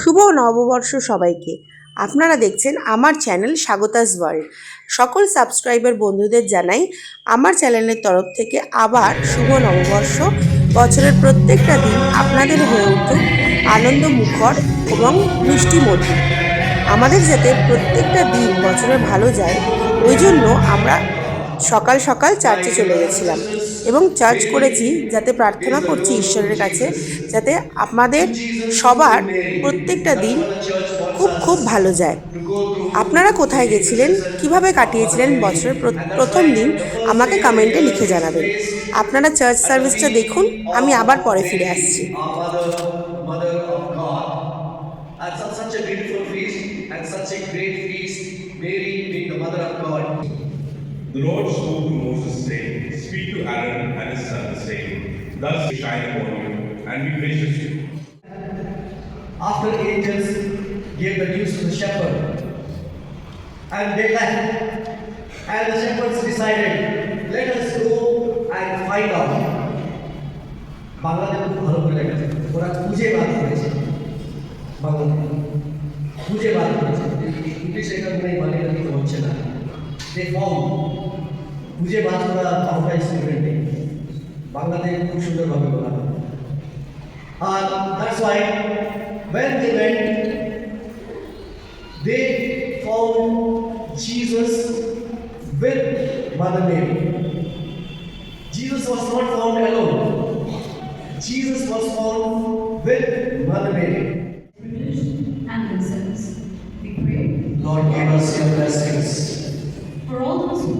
শুভ নববর্ষ সবাইকে। আপনারা দেখছেন আমার চ্যানেল স্বাগতাস ওয়ার্ল্ড। সকল সাবস্ক্রাইবার বন্ধুদের জানাই আমার চ্যানেলের তরফ থেকে আবার শুভ নববর্ষ। বছরের প্রত্যেকটা দিন আপনাদের হয়ে উঠুক আনন্দ, মুখর এবং মিষ্টি মধুর। আমাদের যাতে প্রত্যেকটা দিন বছরে ভালো যায়, ওই জন্য আমরা সকাল সকাল চার্চে চলে গেছিলাম। এবং চার্চ করেছি যাতে প্রার্থনা করছি ঈশ্বরের কাছে যাতে আমাদের সবার প্রত্যেকটা দিন খুব খুব ভালো যায় আপনারা কোথায় গেছিলেন কীভাবে কাটিয়েছিলেন বছরের প্রথম দিন আমাকে কমেন্টে লিখে জানাবেন আপনারা চার্চ সার্ভিসটা দেখুন আমি আবার পরে ফিরে আসছি our mother, mother of God. And such, such a beautiful feast and such a great feast, Mary being the mother of God. The Lord Speak to Aaron and his sons, saying, Thus shine upon you, and be gracious to you. After angels gave the news to the shepherd, and they left, and the shepherds decided, let us go and find out. বাংলাতে খুব ভালো করে লেগেছে ওরা খুঁজে বার করেছে বাংলাতে খুঁজে বার করেছে ইংলিশে এটা মনে হয় মানে এটা কিছু হচ্ছে না দে ফর্ম খুঁজে বার করা পাওয়াটাই স্টুডেন্ট নেই বাংলাতে খুব সুন্দরভাবে বলা হয় আর that's why when they went they found Jesus with Mother Mary. Jesus was not found alone. Jesus was found with Mother Mary. and themselves. We pray Lord, give us your blessings. for all those who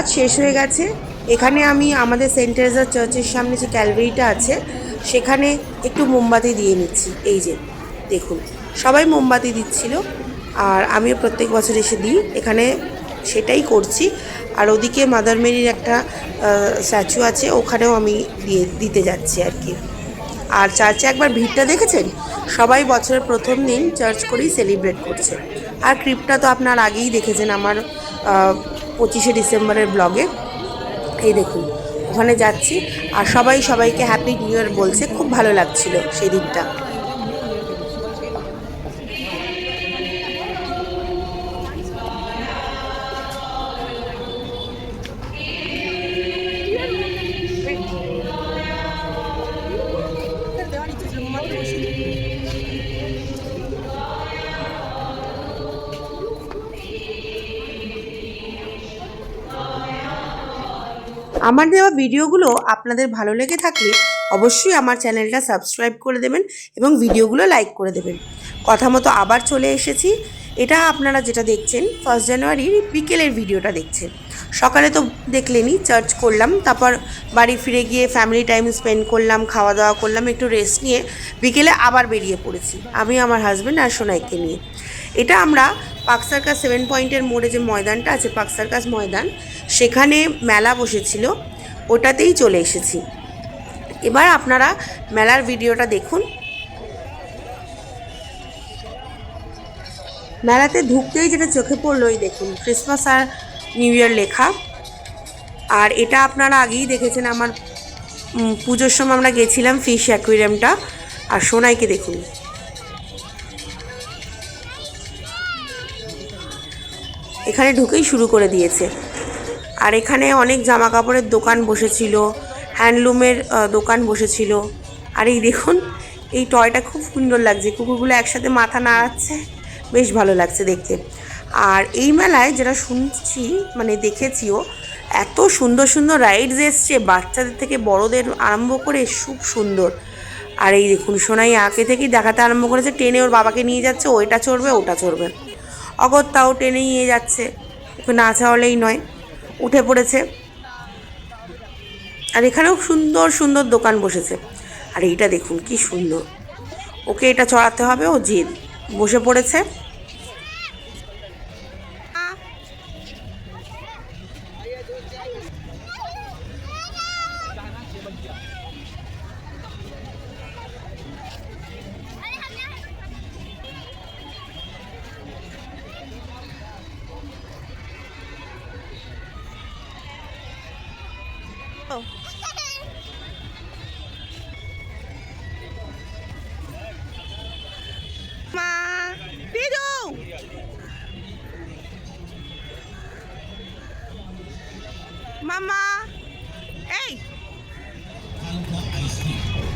church শেষ হয়ে গেছে। এখানে আমি আমাদের Saint Teresa চার্চের সামনে যে ক্যালভারিটা আছে, সেখানে একটু মোমবাতি দিয়ে নিচ্ছি। এই যে, দেখুন, সবাই মোমবাতি দিচ্ছিল, আর আমিও প্রত্যেক বছর এসে দিই। এখানে সেটাই করছি। আর ওদিকে মাদার মেরির একটা স্ট্যাচু আছে, ওখানেও আমি দিয়ে, দিতে যাচ্ছি আর কি। আর চার্চে একবার ভিড়টা দেখেছেন? সবাই বছরের প্রথম দিন চার্চ করেই সেলিব্রেট করছে। আর ক্রিপটা তো আপনার আগেই দেখেছেন, আমার পঁচিশে ডিসেম্বরের ব্লগে। এই দেখুন, ওখানে যাচ্ছি আর সবাই সবাইকে হ্যাপি নিউ ইয়ার বলছে, খুব ভালো লাগছিল সেই দিনটা আমার দেওয়া ভিডিওগুলো আপনাদের ভালো লেগে থাকলে অবশ্যই আমার চ্যানেলটা সাবস্ক্রাইব করে দেবেন এবং ভিডিওগুলো লাইক করে দেবেন। কথা মতো আবার চলে এসেছি। এটা আপনারা যেটা দেখছেন ফার্স্ট জানুয়ারির বিকেলের ভিডিওটা দেখছেন। সকালে তো দেখলেনই চার্চ করলাম, তারপর বাড়ি ফিরে গিয়ে ফ্যামিলি টাইম স্পেন্ড করলাম খাওয়া দাওয়া করলাম, একটু রেস্ট নিয়ে বিকেলে আবার বেরিয়ে পড়েছি, আমি আমার হাজব্যান্ড আর সোনাইকে নিয়ে। এটা আমরা পাক সার্কাস সেভেন পয়েন্টের মোড়ে যে ময়দানটা আছে, পাক সার্কাস ময়দান, সেখানে মেলা বসেছিল, ওটাতেই চলে এসেছি। এবার আপনারা মেলার ভিডিওটা দেখুন। মেলাতে ঢুকতেই যেটা চোখে পড়ল ওই দেখুন, ক্রিসমাস আর নিউ ইয়ার লেখা। আর এটা আপনারা আগেই দেখেছেন, আমার পুজোর সময় আমরা গেছিলাম ফিশ অ্যাকুয়ারিয়ামটা আর সোনাইকে দেখুন। এখানে ঢুকেই শুরু করে দিয়েছে। আর এখানে অনেক জামা কাপড়ের দোকান বসেছিল, হ্যান্ডলুমের দোকান বসেছিল। আর এই দেখুন, এই টয়টা খুব সুন্দর লাগছে। কুকুরগুলো একসাথে মাথা নাড়াচ্ছে, বেশ ভালো লাগছে দেখতে। আর এই মেলায় যেটা শুনছি মানে দেখেছিও, এত সুন্দর সুন্দর রাইডস এসছে, বাচ্চাদের থেকে বড়দের আরম্ভ করে খুব সুন্দর। আর এই দেখুন, সোনাই আগে থেকেই দেখাতে আরম্ভ করেছে, টেনে ওর বাবাকে নিয়ে যাচ্ছে, ওইটা চড়বে, ওটা চড়বে। অগত্যাও টেনে নিয়ে যাচ্ছে। ওকে না চাওয়ালেই নয়, উঠে পড়েছে। আর এখানেও সুন্দর সুন্দর দোকান বসেছে। আর এইটা দেখুন, কি সুন্দর। ওকে এটা চড়াতে হবে, ও জেদ। বসে পড়েছে।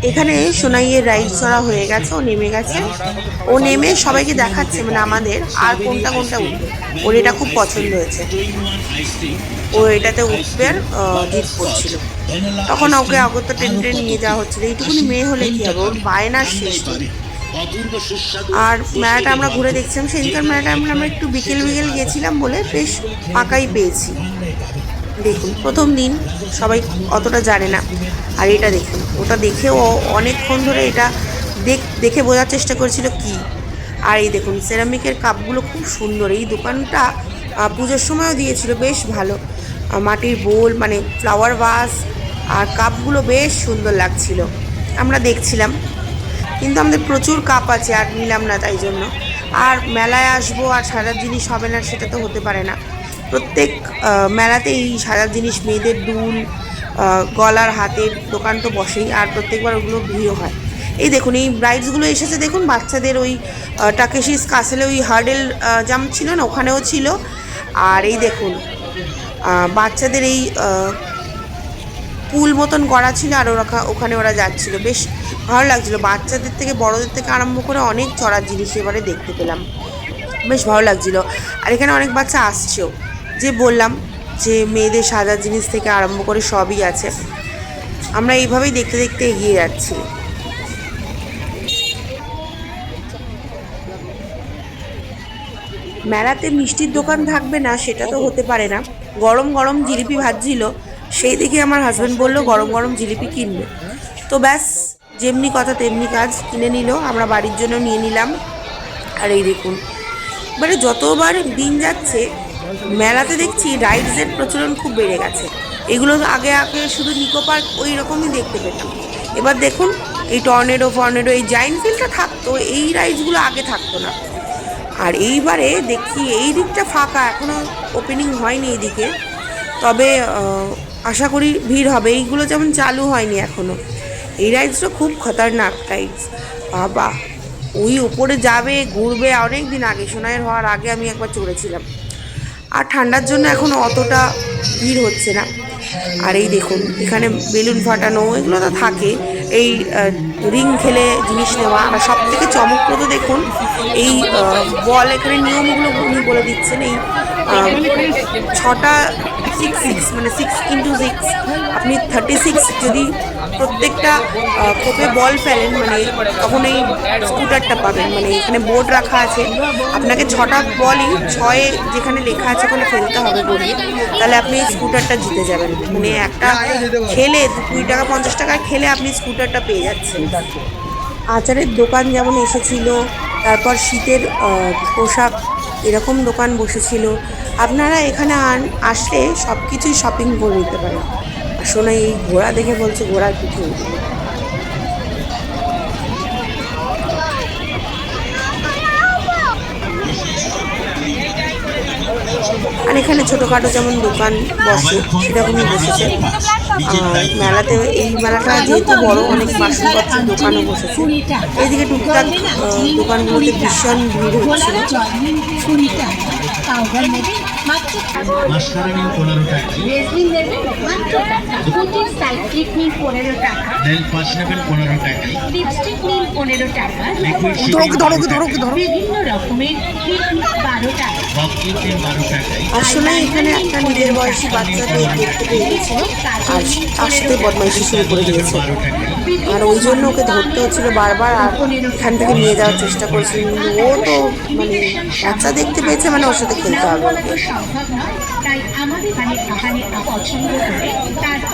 এখানে সোনাইয়ের রাইড চড়া হয়ে গেছে ও নেমে গেছে। ও নেমে সবাইকে দেখাচ্ছে মানে আমাদের আর কোনটা কোনটা উঠবে। ওর এটা খুব পছন্দ হয়েছে। ও এটাতে উঠবে আহ, জিদ করছিল। তখন ওকে অগত্য টেনে ট্রেন নিয়ে যাওয়া হচ্ছিল। এইটুকুনি মেয়ে হলে কি হবে? ওর বায়নার শেষ। আর মেলাটা আমরা ঘুরে দেখছিলাম। সেদিনকার মেলাটা আমরা আমরা একটু বিকেল বিকেল গেছিলাম বলে বেশ ফাঁকাই পেয়েছি। দেখুন, প্রথম দিন সবাই অতটা জানে না। আর এটা দেখুন, ওটা দেখে ও অনেকক্ষণ ধরে এটা দেখ, দেখে বোঝার চেষ্টা করেছিল কি। আর এই দেখুন সেরামিকের কাপগুলো খুব সুন্দর। এই দোকানটা পুজোর সময়ও দিয়েছিল, বেশ ভালো। মাটির বোল মানে ফ্লাওয়ার ভাস আর কাপগুলো বেশ সুন্দর লাগছিল। আমরা দেখছিলাম। কিন্তু আমাদের প্রচুর কাপ আছে, আর নিলাম না তাই জন্য। আর মেলায় আসব আর সাজার জিনিস হবে না, সেটা তো হতে পারে না। প্রত্যেক মেলাতেই সাজার জিনিস, মেয়েদের দুল গলার হাতের দোকান তো বসেই, আর প্রত্যেকবার ওগুলো ভিড়ও হয়। এই দেখুন, এই ব্রাইডসগুলো এসেছে দেখুন, বাচ্চাদের ওই টাকেশিস কাসেলে ওই হার্ডেল জাম্প ছিল না, ওখানেও ছিল। আর এই দেখুন বাচ্চাদের এই পুল মতন করা ছিল, আর ওরা ওখানে ওরা যাচ্ছিল। বেশ ভালো লাগছিল। বাচ্চাদের থেকে, বড়দের থেকে আরম্ভ করে অনেক চড়ার জিনিস এবারে দেখতে পেলাম। বেশ ভালো লাগছিল। আর এখানে অনেক বাচ্চা আসছেও। যে বললাম যে মেয়েদের সাজার জিনিস থেকে আরম্ভ করে সবই আছে। আমরা এইভাবেই দেখতে দেখতে এগিয়ে যাচ্ছি। মেলাতে মিষ্টির দোকান থাকবে না, সেটা তো হতে পারে না। গরম গরম জিলিপি ভাজছিল, সেই দেখে আমার হাজব্যান্ড বলল, গরম গরম জিলিপি কিনবে। তো ব্যাস, যেমনি কথা তেমনি কাজ কিনে নিল, আমরা বাড়ির জন্য নিয়ে নিলাম। আর এই দেখুন মানে যতবার দিন যাচ্ছে মেলাতে দেখছি রাইডসের প্রচলন খুব বেড়ে গেছে। এগুলো আগে আগে শুধু নিকো পার্ক ওই রকমই দেখতে পেতাম। এবার দেখুন, এই টর্নেডো ফর্নেডো, এই জাইন্ট ফিল্ডটা থাকতো, এই রাইডসগুলো আগে থাকতো না। আর এইবারে দেখি এই দিকটা ফাঁকা এখনও ওপেনিং হয়নি এইদিকে তবে আশা করি ভিড় হবে। এইগুলো যেমন চালু হয়নি এখনও এই রাইডসটা খুব খতরনাক রাইডস বাবা, ওই উপরে যাবে, ঘুরবে অনেক দিন আগে, সোনাইয়ের হওয়ার আগে আমি একবার চড়েছিলাম। আর ঠান্ডার জন্য এখন অতটা ভিড় হচ্ছে না। আর এই দেখুন, এখানে বেলুন ফাটানো, এগুলো তো থাকে। এই রিং খেলে জিনিস নেওয়া, আর সব থেকে চমকপ্রদ দেখুন, এই বল এখানে নিয়মগুলো উনি বলে দিচ্ছেন, এই ছটা সিক্স সিক্স মানে সিক্স ইন্টু সিক্স আপনি থার্টি সিক্স যদি প্রত্যেকটা কোপে বল ফেলেন মানে তখন এই স্কুটারটা পাবেন। মানে এখানে বোর্ড রাখা আছে। আপনাকে ছটা বলই, ছয়ে যেখানে লেখা আছে ওখানে ফেলতে হবে বলিয়ে তাহলে আপনি এই স্কুটারটা জিতে যাবেন। মানে একটা খেলে, কুড়ি টাকা, পঞ্চাশ টাকা খেলে আপনি স্কুটারটা পেয়ে যাচ্ছেন। আচারের দোকান যেমন এসেছিল, তারপর শীতের পোশাক এরকম দোকান বসেছিল। আপনারা এখানে আন, আসলে সব কিছুই শপিং করে নিতে পারেন। আসলে এই ঘোড়া দেখে বলছে ঘোড়ার পিঠে উঠবে। এখানে ছোটোখাটো যেমন দোকান বসে সেরকমই বসেছে। আর মেলাতে এই মেলাটা যেহেতু বড় অনেক বাসনপত্রের দোকানও বসেছে। এদিকে টুকটাক দোকানগুলোতে ভীষণ ভিড় হচ্ছিল নেবে মাত্র সাইক্লিক নিন পনেরো টাকা। নেল পাঁচ নেবেন পনেরো টাকা। লিপস্টিক নিন পনেরো টাকা। বিভিন্ন রকমের বারো টাকা। নিন বারো টাকায়। আসলে এখানে একটা নিজের বয়সী বাচ্চাকে দেখতে আর তার সাথে বদমাইশি শুরু করে দিয়েছে। আর ওই জন্য ওকে ধরতে হচ্ছিল বারবার আর এখান থেকে নিয়ে যাওয়ার চেষ্টা করছিল। কিন্তু ও তো মানে বাচ্চা দেখতে পেয়েছে মানে ওর সাথে খেলতে হবে তাই আমাদের মানে পছন্দ করে তারপর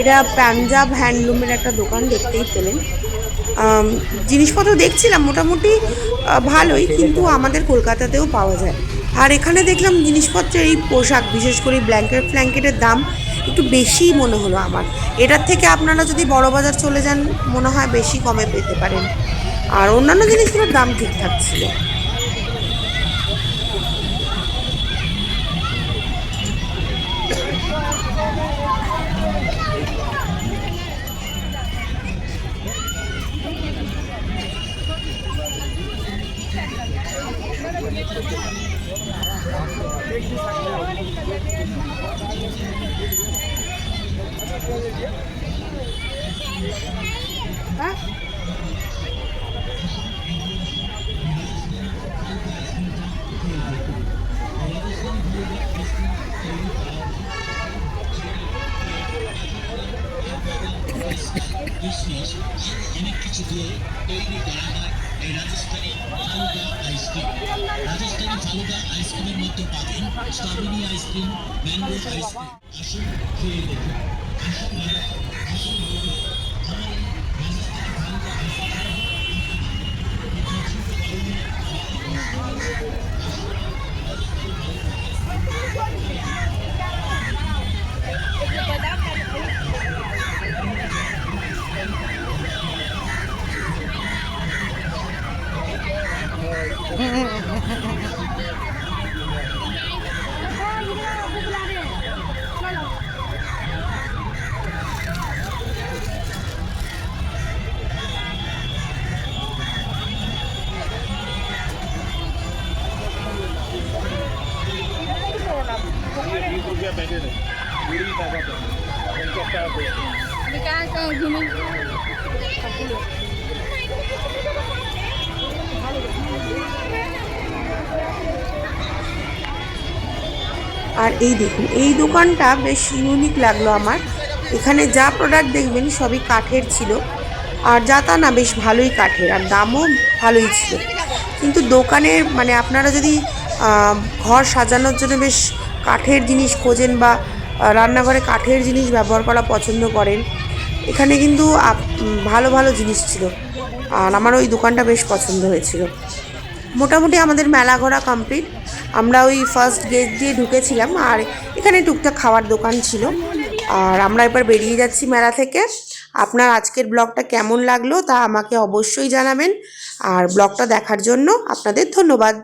এটা পাঞ্জাব হ্যান্ডলুমের একটা দোকান দেখতেই পেলেন। জিনিসপত্র দেখছিলাম, মোটামুটি ভালোই, কিন্তু আমাদের কলকাতাতেও পাওয়া যায়। আর এখানে দেখলাম জিনিসপত্রের এই পোশাক, বিশেষ করে ব্ল্যাঙ্কেট ফ্ল্যাঙ্কেটের দাম একটু বেশিই মনে হলো আমার। এটার থেকে আপনারা যদি বড় বাজার চলে যান, মনে হয় বেশি কমে পেতে পারেন। আর অন্যান্য জিনিসগুলোর দাম ঠিকঠাক ছিল। অনেক স্ট্রবেরি আইসক্রিম ম্যাঙ্গো আইসক্রিম আসুন খেয়ে দেখুন আসুন আসুন আমার আর এই দেখুন, এই দোকানটা বেশ ইউনিক লাগল আমার। এখানে যা প্রোডাক্ট দেখবেন সবই কাঠের ছিল। আর যা তা না, বেশ ভালোই কাঠের, আর দামও ভালোই ছিল। কিন্তু দোকানের মানে আপনারা যদি ঘর সাজানোর জন্য বেশ কাঠের জিনিস খোঁজেন বা রান্নাঘরে কাঠের জিনিস ব্যবহার করা পছন্দ করেন এখানে কিন্তু ভালো ভালো জিনিস ছিল। আর আমার ওই দোকানটা বেশ পছন্দ হয়েছিল। মোটামুটি আমাদের মেলা ঘোরা কমপ্লিট আমরা ওই ফার্স্ট গেট দিয়ে ঢুকেছিলাম আর এখানে টুকটাক খাওয়ার দোকান ছিল। আর আমরা এবার বেরিয়ে যাচ্ছি মেলা থেকে। আপনার আজকের ব্লগটা কেমন লাগল তা আমাকে অবশ্যই জানাবেন। আর ব্লগটা দেখার জন্য আপনাদের ধন্যবাদ।